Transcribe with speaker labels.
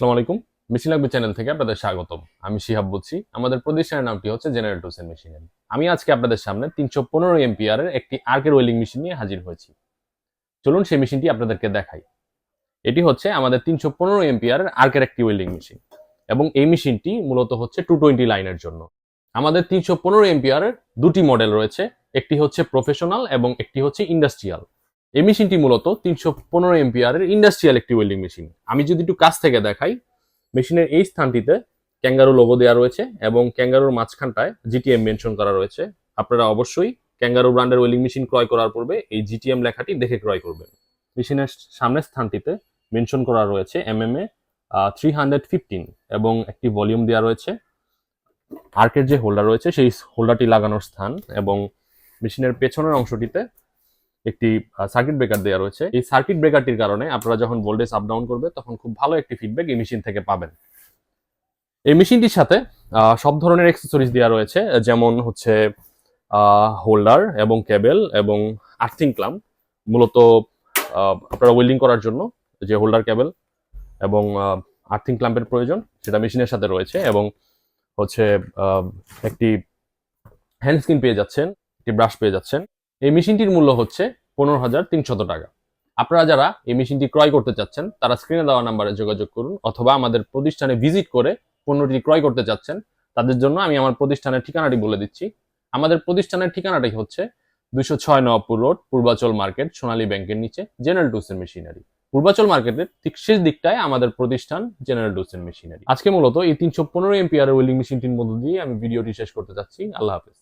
Speaker 1: আসসালামু আলাইকুম। মেশিন লাগবে চ্যানেল থেকে আপনাদের স্বাগতম। আমি শিহাব বলছি। আমাদের প্রতিষ্ঠানের নামটি হচ্ছে জেনারেল টুলস এন্ড মেশিনারি আমি আজকে আপনাদের সামনে তিনশো পনেরো এমপিআর এর একটি আর্কের ওয়েলিং মেশিন নিয়ে হাজির হয়েছি। চলুন সেই মেশিনটি আপনাদেরকে দেখাই। এটি হচ্ছে আমাদের তিনশো পনেরো এমপিআর এর আর্কের একটি ওয়েল্ডিং মেশিন এবং এই মেশিনটি মূলত হচ্ছে টু টোয়েন্টি লাইনের জন্য। আমাদের তিনশো পনেরো এমপিআর এর দুটি মডেল রয়েছে। একটি হচ্ছে প্রফেশনাল এবং একটি হচ্ছে ইন্ডাস্ট্রিয়াল এই মেশিনটি মূলত তিনশো পনেরো এমপিআর এর ইন্ডাস্ট্রিয়াল একটি ওয়েল্ডিং মেশিন আমি যদি একটু কাছ থেকে দেখাই মেশিনের এই স্থানটিতে ক্যাঙ্গারু লোগো দেওয়া রয়েছে এবং ক্যাঙ্গারুর মাঝখানটায় জিটিএম মেনশন করা রয়েছে। আপনারা অবশ্যই ক্যাঙ্গারু ব্র্যান্ডের ওয়েলিং মেশিন ক্রয় করার পূর্বে এই জিটিএম লেখাটি দেখে ক্রয় করবেন। মেশিনের সামনের স্থানটিতে মেনশন করা রয়েছে এমএমএ থ্রি হান্ড্রেড ফিফটিন এবং একটি ভলিউম দেওয়া রয়েছে। আর্কের যে হোল্ডার রয়েছে, সেই হোল্ডারটি লাগানোর স্থান এবং মেশিনের পেছনের অংশটিতে একটি সার্কিট ব্রেকার দেওয়া রয়েছে। এই সার্কিট ব্রেকারটির কারণে আপনারা যখন ভোল্টেজ আপ ডাউন করবে, তখন খুব ভালো একটি ফিডব্যাক এই মেশিন থেকে পাবেন। এই মেশিনটির সাথে সব ধরনের অ্যাক্সেসরিজ দেওয়া রয়েছে, যেমন হচ্ছে হোল্ডার এবং কেবল এবং আর্থিং ক্লাম মূলত আপনারা ওয়েল্ডিং করার জন্য যে হোল্ডার কেবল এবং আর্থিং ক্লাম্পের প্রয়োজন, সেটা মেশিনের সাথে রয়েছে এবং হচ্ছে একটি হ্যান্ড স্ক্রিন পেয়ে যাচ্ছেন, একটি ব্রাশ পেয়ে যাচ্ছেন। এই মেশিনটির মূল্য হচ্ছে পনেরো হাজার তিনশত টাকা। আপনারা যারা এই মেশিনটি ক্রয় করতে চাচ্ছেন, তারা স্ক্রিনে দেওয়া নাম্বারে যোগাযোগ করুন অথবা আমাদের প্রতিষ্ঠানে ভিজিট করে পণ্যটি ক্রয় করতে চাচ্ছেন, তাদের জন্য আমি আমার প্রতিষ্ঠানের ঠিকানাটি বলে দিচ্ছি। আমাদের প্রতিষ্ঠানের ঠিকানাটি হচ্ছে দুইশো ছয় নবাবপুর রোড, পূর্বাচল মার্কেট, সোনালী ব্যাংকের নিচে জেনারেল টুসেন মেশিনারি। পূর্বাচল মার্কেটের ঠিক শেষ দিকটায় আমাদের প্রতিষ্ঠান জেনারেল টুসেন মেশিনারি। আজকে মূলত এই তিনশো পনেরো এমপিআর ওয়েলিং মেশিনটির মধ্য দিয়ে আমি ভিডিওটি শেষ করতে চাচ্ছি। আল্লাহ হাফেজ।